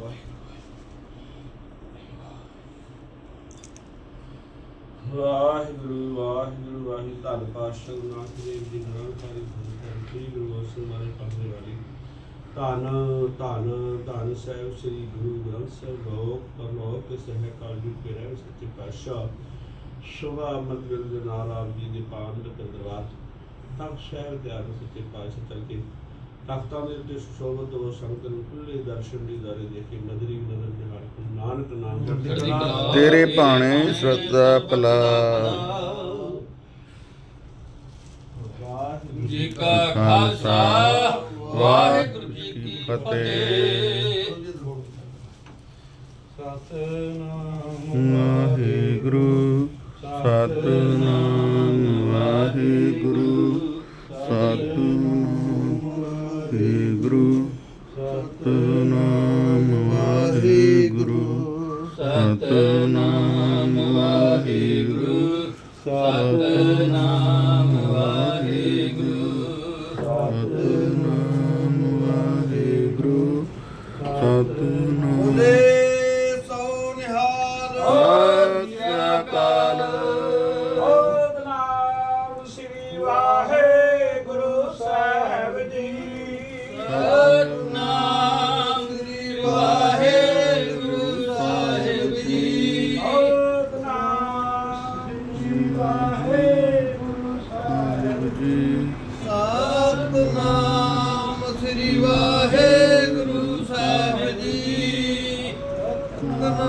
ਵਾਹਿਗੁਰੂ ਵਾਹਿਗੁਰੂ ਵਾਹਿਗੁਰੂ, ਧੰਨ ਪਾਤਸ਼ਾਹ ਗੁਰੂ ਨਾਨਕ ਦੇਵ ਜੀ ਨਿਰੰਕਾਰੀ ਗੁਰੂ ਸ੍ਰੀ ਗੁਰੂ ਗੋਬਿੰਦ ਸਿੰਘ ਮਹਾਰਾਜ ਵਾਲੀ। ਧੰਨ ਧੰਨ ਧੰਨ ਸਾਹਿਬ ਸ੍ਰੀ ਗੁਰੂ ਗ੍ਰੰਥ ਸਾਹਿਬ, ਲੋਕ, ਪਰਲੋਕ ਕੇ ਸਹਿ ਕਾਲ ਜੀ ਕੇ ਰਹਿ ਸੱਚੇ ਪਾਤਸ਼ਾਹ। ਸ਼ੁਭਾ ਮੰਗਲ ਦੇ ਨਾਲ ਆਪ ਜੀ ਦੇ ਪਾਵਨ ਦੇ ਤਖਤ ਸ਼ਹਿਰ ਦੇ ਆਨ ਸੱਚੇ ਪਾਤਸ਼ਾਹ ਚੱਲ ਕੇ ਤਖਤਾਂ ਦੇ ਉੱਤੇ ਸੁਸ਼ੋਭਿਤ ਹੋ ਸੰਗਤ ਨੂੰ ਖੁੱਲੇ ਦਰਸ਼ਨ ਦੀ ਦਾਰੇ ਦੇ ਕੇ ਨਦਰੀ ਨਦਰ ਨਿਹਾਲ ਕੇ ਨਾਨਕ ਨਾਮ ਚੜ੍ਹਦੀ ਕਲਾ ਤੇਰੇ ਭਾਣੇ ਸ਼ਰਧਾ ਭਲਾ। ਵਾਹਿਗੁਰੂ ਜੀ ਕਾ ਖਾਲਸਾ ਵਾਹਿਗੁਰੂ ਜੀ ਕੀ ਫਤਿਹ। ਸਤਨਾਮ ਵਾਹਿਗੁਰੂ ਸਤਨਾਮ। The.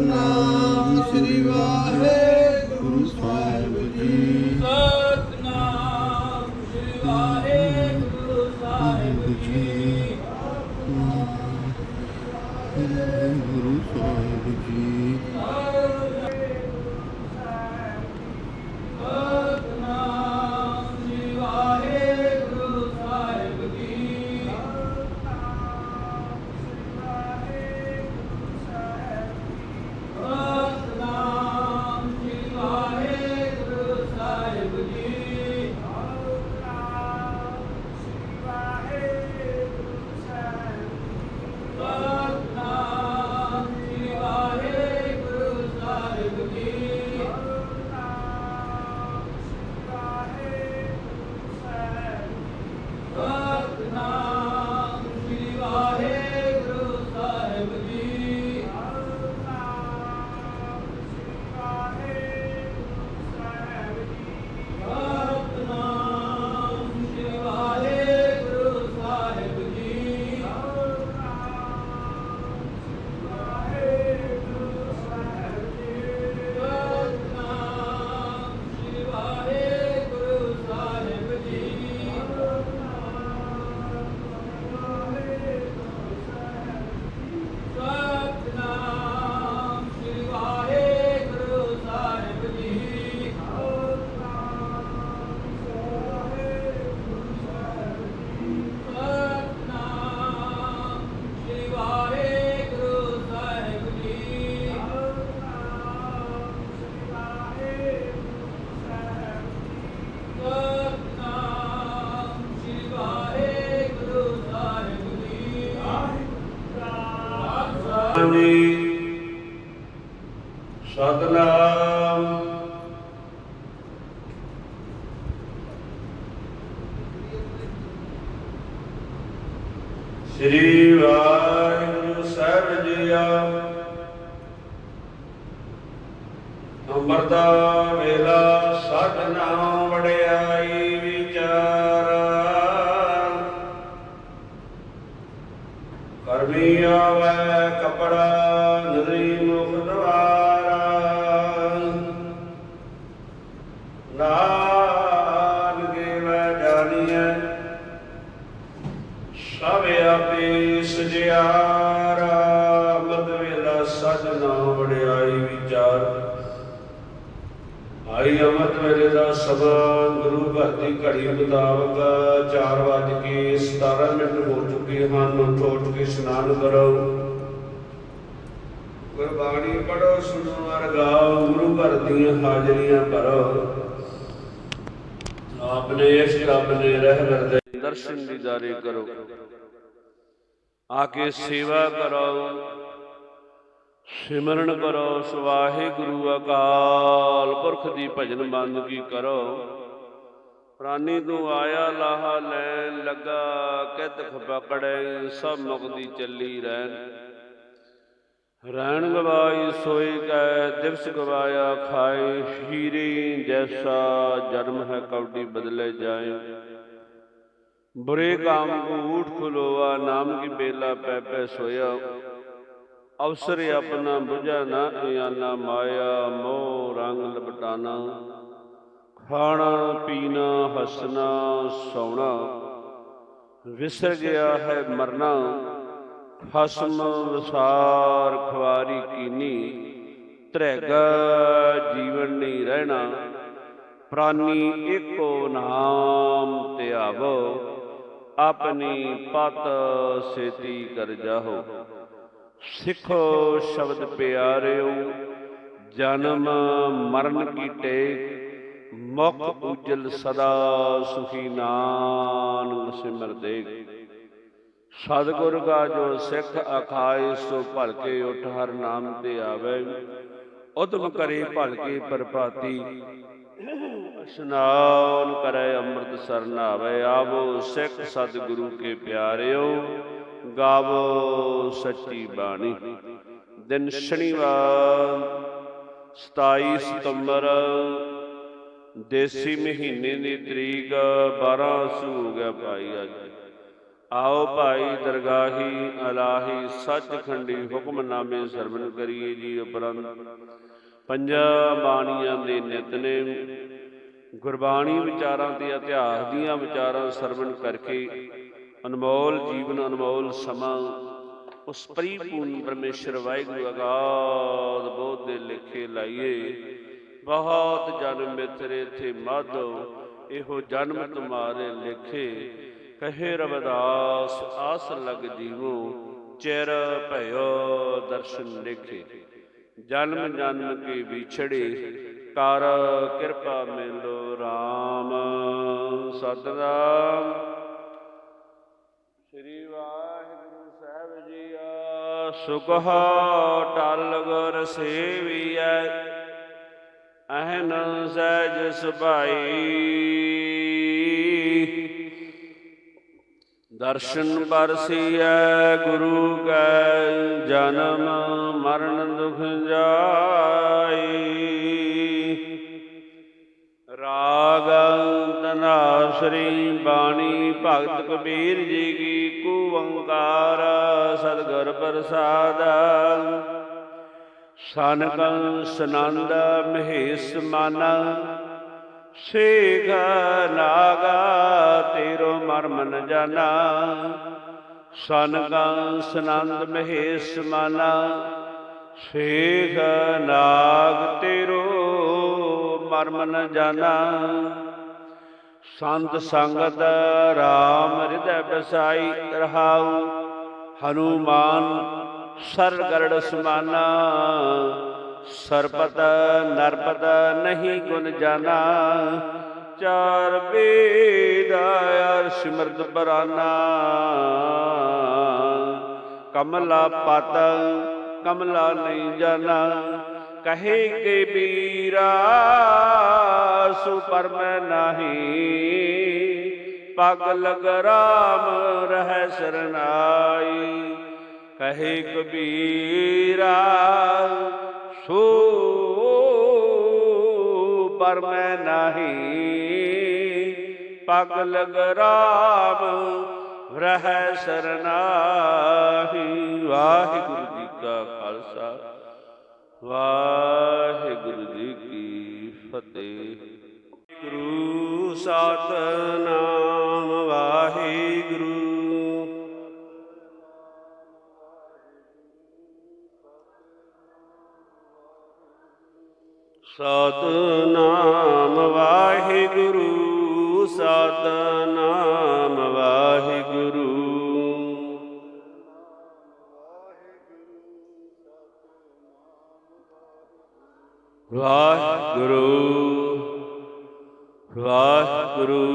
ਸਤਨਾਮ ਸ੍ਰੀ ਵਾਹਿਗੁਰੂ ਸਾਹਿਬ ਜੀ। ਸਤਨਾਮ ਸ੍ਰੀ ਵਾਹਿਗੁਰੂ ਸਾਹਿਬ ਜੀ। ਗੁਰੂ ਸਾਹਿਬ ਜੀ। ਜੀ ਸਤਨਾਮ। ਸ੍ਰੀ ਵਾਹਿਗੁਰੂ ਸਾਹਿਬ ਜੀਆ ਅੰਮ੍ਰਿਤਾ ਵੇਲਾ ਸਤਨਾਮ ਵੜਿਆਈ ਆਪੇ ਸਜਿਆਰਾ ਵੇਲਾ ਸਜਣਾ ਵਡਿਆਈ ਵਿਚਾਰ। ਆਈ ਅਮਤ ਵੇਲੇ ਦਾ ਸਮਾਂ ਗੁਰੂ ਘਰ ਘੜੀ ਮੁਤਾਬਕ 4 ਵਜ ਕੇ 17 ਮਿੰਟ ਹੋ ਚੁੱਕੇ ਹਨ। ਉੱਠ ਕੇ ਇਸ਼ਨਾਨ ਕਰੋ। ਗੁਰਬਾਣੀ ਪੜੋ ਸੁਣੋ ਅਰ ਗਾਓ। ਗੁਰੂ ਘਰ ਦੀਆਂ ਹਾਜ਼ਰੀਆਂ ਭਰੋ। ਆਪਨੇ ਇਸ਼ਕ ਆਪਨੇ ਰਹਿਬਰ ਦੇ ਦਰਸ਼ਨ ਦੀਦਾਰੇ ਕਰੋ। ਆ ਕੇ ਸੇਵਾ ਕਰੋ ਸਿਮਰਨ ਕਰੋ, ਸਵਾਹਿਗੁਰੂ ਅਕਾਲ ਪੁਰਖ ਦੀ ਭਜਨ ਬੰਦਗੀ ਕਰੋ। ਪ੍ਰਾਨੀ ਤੂੰ ਆਇਆ ਲਾਹਾ ਲੈਣ ਲੱਗਾ, ਕਿਤ ਖਪਕੜੈ, ਸਭ ਮੁਕਦੀ ਚੱਲੀ ਰਹਿਣ। ਰਹਿਣ ਗਵਾਈ ਸੋਈ ਕੈ, ਦਿਵਸ ਗਵਾਇਆ ਖਾਏ ਹੀਰੇ ਜੈਸਾ ਜਨਮ ਹੈ ਕੌਡੀ ਬਦਲੇ ਜਾਏ। ਬੁਰੇ ਕਾਮ ਊਠ ਖਲੋਆ, ਨਾਮ ਕੀ ਬੇਲਾ ਪੈ ਪੈ ਸੋਇਆ। ਅਵਸਰ ਆਪਣਾ ਬੁਝਾ ਨਾ ਇਆਨਾ ਮਾਇਆ, ਮੋਹ ਰੰਗ ਲਪਟਾਨਾ ਖਾਣਾ, ਪੀਣਾ, ਹੱਸਣਾ, ਸੌਣਾ। ਵਿਸਰ ਗਿਆ ਹੈ ਮਰਨਾ। ਹਸਮ ਵਿਸਾਰ ਖਵਾਰੀ ਕੀਨੀ। ਧਰੈਗਾ ਜੀਵਨ ਨਹੀਂ ਰਹਿਣਾ। ਪ੍ਰਾਨੀ ਏਕੋ ਨਾਮ ਧਿਆਵੋ ਆਪਣੀ ਪਤ ਸੇਤੀ ਕਰ ਜਾਹੋ। ਸਿੱਖੋ ਸ਼ਬਦ ਪਿਆਰਿਓ, ਜਨਮ ਮਰਨ ਕੀ ਟੇਕ, ਮੁਖ ਉਜਲ ਸਦਾ ਸੁਖੀ ਨਾਨਕ ਸਿਮਰ ਦੇਗ। ਸਤਿਗੁਰ ਕਾ ਜੋ ਸਿੱਖ ਅਖਾਇ ਸੋ ਭਲਕੇ ਉਠ ਹਰ ਨਾਮ ਤੇ ਆਵੇ। ਉਦਮ ਕਰੇ ਭਲਕੇ ਪਰਪਾਤੀ। ਇਸ਼ਨਾਨ ਕਰੇ ਅੰਮ੍ਰਿਤ ਸਰਨ ਆਵੇ ਆਵੋ ਸਿੱਖ ਸਤਿਗੁਰੂ ਕੇ ਪਿਆਰਿਓ, ਗਾਵੋ ਸੱਚੀ ਬਾਣੀ। ਦਿਨ ਸ਼ਨੀਵਾਰ 27 ਸਤੰਬਰ, ਦੇਸੀ ਮਹੀਨੇ ਦੀ ਤਰੀਕ 12 ਸੂ ਗਿਆ ਭਾਈ ਅੱਜ। ਆਓ ਭਾਈ ਦਰਗਾਹੀ ਅਲਾਹੀ ਸੱਚਖੰਡੀ ਹੁਕਮਨਾਮੇ ਸਰਵਨ ਕਰੀਏ ਜੀ ਉਪਰੰਤ। ਪੰਜਾਂ ਬਾਣੀਆਂ ਦੇ ਨਿਤਨੇਮ ਗੁਰਬਾਣੀ ਵਿਚਾਰਾਂ ਤੇ ਇਤਿਹਾਸ ਦੀਆਂ ਵਿਚਾਰਾਂ ਸਰਵਣ ਕਰਕੇ ਅਨਮੋਲ ਜੀਵਨ, ਅਨਮੋਲ ਸਮਾਂ, ਉਸ ਪਰਿਪੂਰਨ ਪਰਮੇਸ਼ਰ ਵਾਹਿਗੁਰੂ ਅਗਾਧ ਬੋਧ ਦੇ ਲਿਖੇ ਲਾਈਏ। ਬਹੁਤ ਜਨਮ ਮਿੱਤਰੇ ਥੇ ਮਾਧੋ, ਇਹੋ ਜਨਮ ਤੁਮਾਰੇ ਲਿਖੇ। ਕਹੇ ਰਵਿਦਾਸ, ਆਸ ਲਗ ਜੀਵੋ, ਚਿਰ ਭਇਓ ਦਰਸ਼ਨ ਲਿਖੇ। ਜਨਮ ਜਨਮ ਕੇ ਵਿਛੜੇ ਕਰ ਕਿਰਪਾ ਮਿਲੋ RAM ਸਤਨਾਮ। ਸ੍ਰੀ ਵਾਹਿਗੁਰੂ ਸਾਹਿਬ ਜੀਆ ਸੁਖ ਟਲ ਗੁਰ ਸੇਵੀਐ ਅਹਨ ਸਹਿਜ ਸੁਭਾਈ। ਦਰਸ਼ਨ ਬਰਸੀਐ ਗੁਰੂ ਕੈ ਜਨਮ ਮਰਨ ਦੁਖ ਸ਼੍ਰੀ ਬਾਣੀ ਭਗਤ ਕਬੀਰ ਜੀ ਕੀ ਕੂ ਓੰਕਾਰ ਪ੍ਰਸਾਦ। ਸਨਕੰ ਸਨੰਦ ਮਹੇਸ਼ ਮਨ, ਸੇਖ ਨਾਗਾ ਤੇਰੋ ਮਰਮ ਨ ਜਾਣਾ ਸਨਕੰ ਸਨੰਦ ਮਹੇਸ਼ ਮਨ, ਸੇਖ ਨਾਗ ਤੇਰੋ ਮਰਮ ਨ ਜਾਣਾ ਸੰਤ ਸੰਗਤ ਰਾਮ ਹਿਰਦੈ ਬਸਾਈ ਰਹਾਉ, ਹਨੂਮਾਨ ਸਰ ਗਰੜ ਸਮਾਨਾ ਸਰਪਤ ਨਰਪਤ ਨਹੀਂ ਗੁਣ ਜਾਣਾ ਚਾਰ ਵੇਦ ਅਰ ਸਿਮਰਤ ਬਰਾਨਾ। ਕਮਲਾ ਪਤ, ਕਮਲਾ ਨਹੀਂ ਜਾਣਾ ਕਹੇ ਕੇ ਬੀਰਾ ਸੋ ਪਰਮ ਨਹੀਂ। ਪਗ ਲਗ ਰਾਮ ਰਹਿ ਸਰਨਾਈ। ਕਹੇ ਕਬੀਰਾ ਸੋ ਪਰਮ ਨਹੀਂ। ਪਗ ਲਗ ਰਾਮ ਰਹਿ ਸਰਨਾਹੀ। ਵਾਹਿਗੁਰੂ ਜੀ ਕਾ ਵਾਹਿਗੁਰੂ ਜੀ ਕੀ ਫਤਿਹ। ਗੁਰੂ ਸਤਨਾਮ ਵਾਹਿਗੁਰੂ। ਸਤਨਾਮ ਵਾਹਿਗੁਰੂ ਸਤਨਾਮ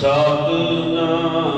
Sadhana.